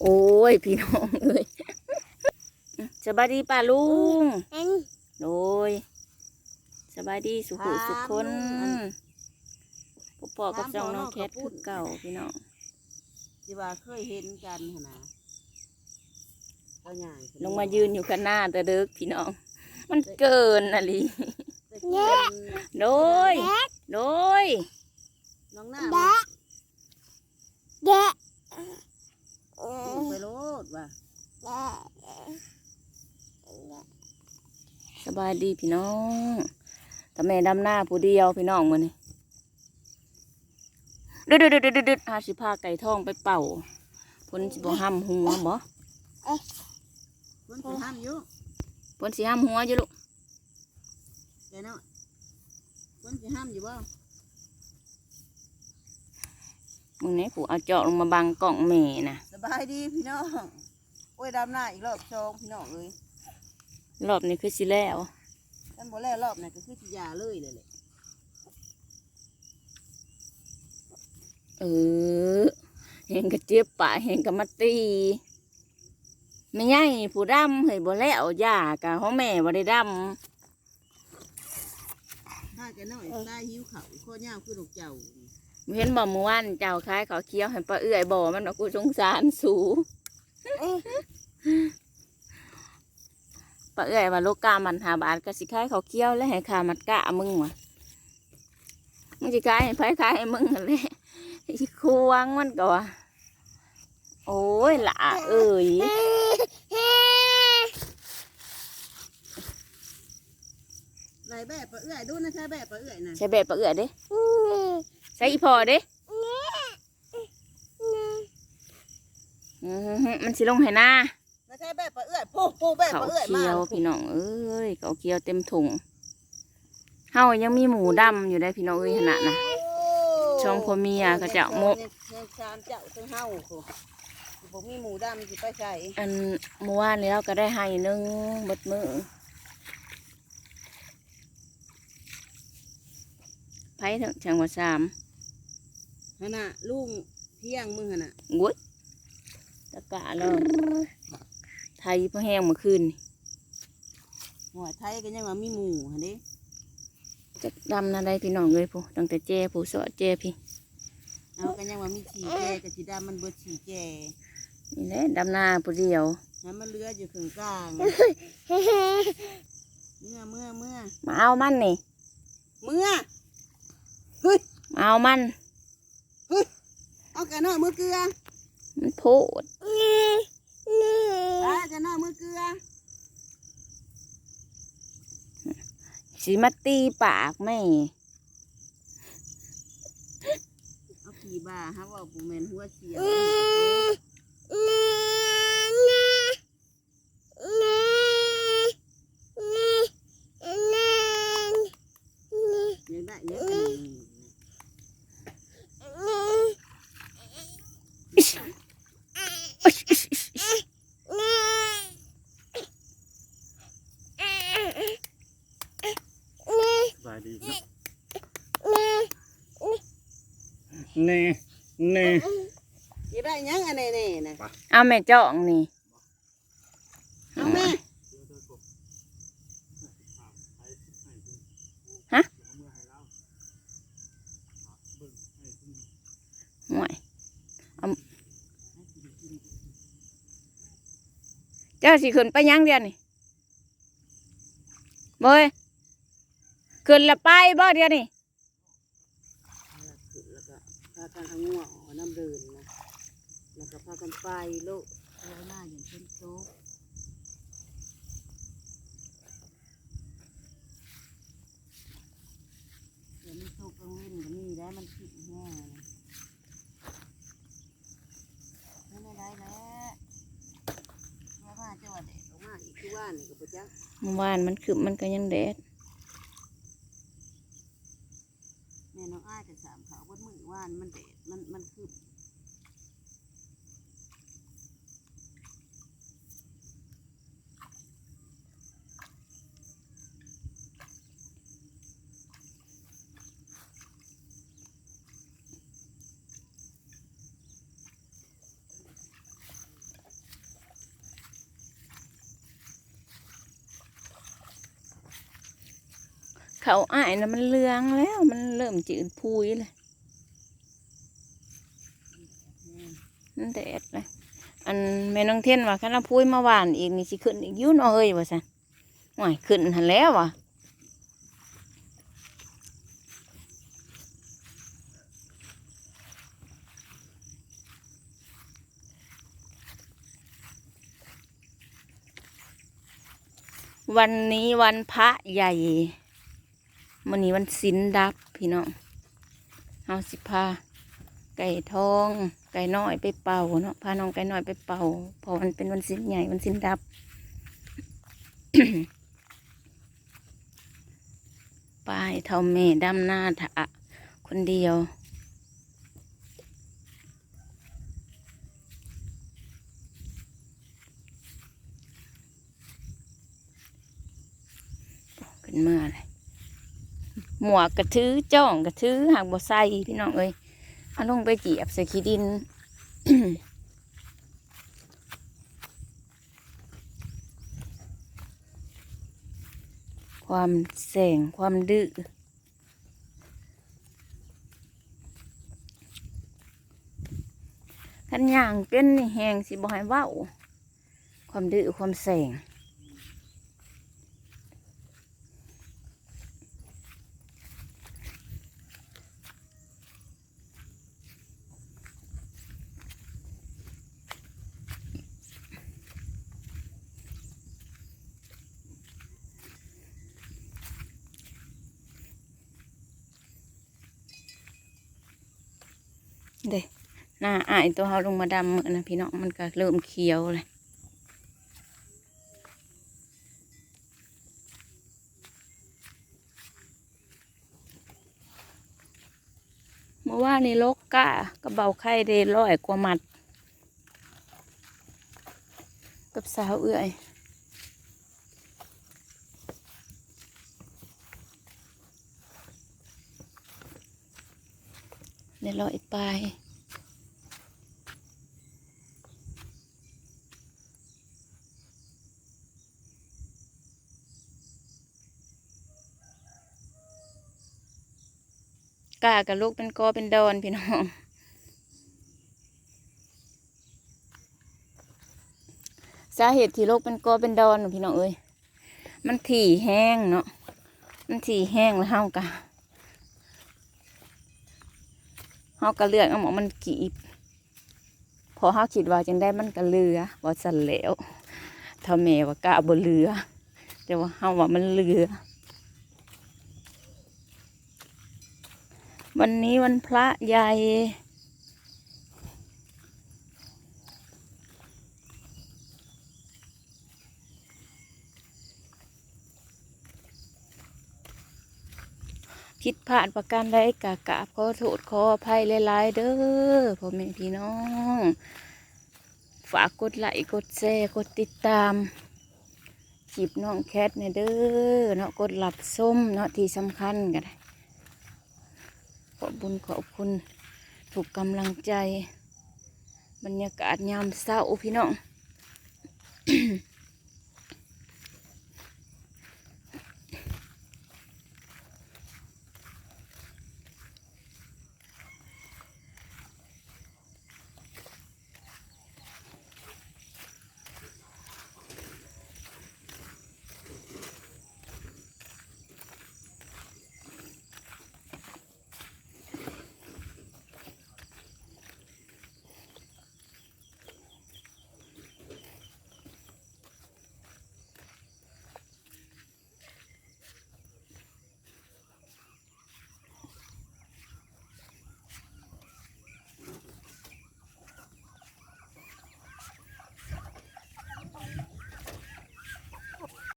โอ้ย พี่น้องเอ้ยสบายดีป้าลุงอันโดยสบายดีสุขุสุขคนพวกพ่อกับจ้องน้องแคทคือเก่าพี่น้องสิว่าเคยเห็นกันหั่นนะก็ใหญ่ขึ้ลงมายืนอยู่ข้างหน้าแต่เด็กพี่น้อง มันเกินอะไรแต่กี้เป็นโดย โดยน้องหน้าแดะ แดะมันไปโลดว่ะสบายดีพี่น้องแต่แม่ดำหน้าผู้เดียวพี่น้องมันนี่ดึดดึดดึดดึดดึดหาสิพาไก่ทองไปเป่าพนสิบห้ำหัวบ่มันสิห้ามอยู่พนสิห้ำหัวอยู่ลูกแกเนาะมันสิห้ามอยู่บ่มึงนี่ผู้เอาเจาะลงมาบังกล่องแม่น่ะส บายดีพี่น้องโอ้ยดำหน้าอีกรอบสองพี่น้องเอ้ยรอบนี้คือสิแล้วท่านบ่แล้วรอบนั้นก็คือสิยาเลยเลยแหละเออเห็นกระเจี๊ยบป่าเห็นกระมาตีไม่ใหญ่ผู้ดำเฮ้ยบ่แล้วยากะของแม่บ่ได้ดถ้าแกน้อยตาหิวเขาข้อยาวคือลูกเจ้าำ เห็นบ่เมื่อวานเจ้าคล้ายเขาวเคี้ยวให้ป้าเอื้อยบ่มันว่ากูสงสารสูป้าเอื้อยว่าโลกามันหาบาทก็สิคล้ายเขาวเคี้ยวแล้วให้ขามัดกะมึงวะมึงสิคล้ายให้ไผคล้ายให้มึงนั่นแหละสิควงมันก็ว่าโอ้ยหล่าเอ้ยไรแบบปะเอื้อยดูนะใช่แบบปะเอื้อยน่ะใช้แบบป้าเอื้อยเด้ ใช้อีพอเด้อือหือมันสิลงให้หน้านะใช่แบบปะเอื้อยปูปูแบบเขาปะเอื้อยเคีมายวพี่น้องเอ้ยเขาเคียวเต็มถุงเฮายังมีหมูดำอยู่ได้พี่น้องเอ้ยขนาดนะ ช่องพ่อเมียก็จะโมกแม่ชามเจ้าทั้งเฮาโหผมมีหมูดำสิไปใส่อันเมื่อวานนี้เราก็ได้ให้หนึงเบดมือไผ่ถึงจังหวัดสาม ฮะน่ะลุงเที่ยงมึงฮะน่ะงุ้ยตะกะแล้วไทยพอแห้งเมื่อคืนนี่หัวไทยก็ยังว่ามีหมูฮะเด้จะดำนาได้พี่น้องเลยผู้ตั้งแต่เจ้ผู้สอดเจ้พี่เอาก็ยังว่ามีฉี่แก่กับฉีดำมันเบิดฉี่แก่นี่แหละดำนาผู้เดียวนั้นมันเหลืออยู่ข้างกลางเมื่อเมื่อเมื่อมาเอามันนี่เมื่อเฮ้ยมาเอามัน เอากันหน่อยมือเกลือมันโพดไปกันหน่อยมือเกลือสีมาตีปากแม่เอาขี่บาฮะว่าปูแมนหัวเสียวยังได้เยอะอันนี้ สบายดีนะ เน่เน่ยังได้ยังอันนี้นี่นะเอาแม่จ้องนี่เอาแม่ห่วยเอาเจ้าสิขึ้นไปยังเดียวนี่เบยขึ้นละไปบ่เดียวนี่แล้ว ก็พากันเอางัวออกน้ำเดินนะแล้วก็พากันไปโลกเอาหน้าอย่างเช่นโจ๊กเดี๋ยวมันโจ๊กกลางเว้นก็มีได้มันผิดแน่นะไม่ได้ได้แล้วแม่ว่าจะว่าเด็กออกมาอีกคือว่านี่ก็ประจักเมื่อวานมันคือมันก็ยังแดด แม่น้องอ้ายแต่สามขาววัดมือว่านมันเด็ดมันมันคือ เขาอ้ายนะมันเลืองแล้ว มันเริ่มจืดพุยเลยนั่นแดดเลยอันแม่น้องเทียนว่าคันเอาพุยมาหวานอีกนี่สิขึ้นอีกยุ่เนเอ้ยว่าสันห่วยขึ้นหันแล้วว่ะวันนี้วันพระใหญ่ วันนี้วันสินดับพี่น้องเอาสิพาไก่ทอง ไก่น้อยไปเป่าเนาะพาน้องไก่น้อยไปเป่าเพราะมันเป็นวันสินใหญ่วันสินดับไปเท่าเมดำหน้าถะคนเดียวขึ้นเมื่อเลย หมวกกระทือจ้องกระทือหากบ่ใส่พี่น้องเอ้ยเอาลงไปจีบใส่ขี้ดินความแสงความดื้อขันย่างเป็นแหงสิบ่ให้เว้า ความดื้อความแสง เด้หน้าอายตัวเขาลงมาดำเหมือนนะพี่น้องมันก็เริ่มเขียวเลยเมื่อวานนี้โลกกะกระเบาไข่เดร้อยกว่ามัด กับสาวเอื้อย เดร้อยไปกากับลูกเป็นกอเป็นดอนพี่น้องสาเหตุที่ลูกเป็นกอเป็นดอนพี่น้องเอ้ยมันถี่แห้งเนาะมันถี่แห้งแล้วเฮากะ เฮากะเลือกเอาหมอมันกีบ พอเขาคิดว่าจังได้มันก็เลือว่าสั่นแล้วถ้าแม่ว่ากะบนเรือ แต่ว่าเฮาว่ามันเรือ วันนี้วันพระใหญ่ ผิดพลาดประการใดกะกราบขอโทษขออภัยหลายๆเด้อพ่อแม่พี่น้อง ฝากกดไลค์กดแชร์กดติดตามคลิปน้องแคทในเด้อเนาะกดหลับส้มเนาะที่สำคัญกันขอบุญขอบคุณถูกกำลังใจ บรรยากาศยามเศร้าพี่น้อง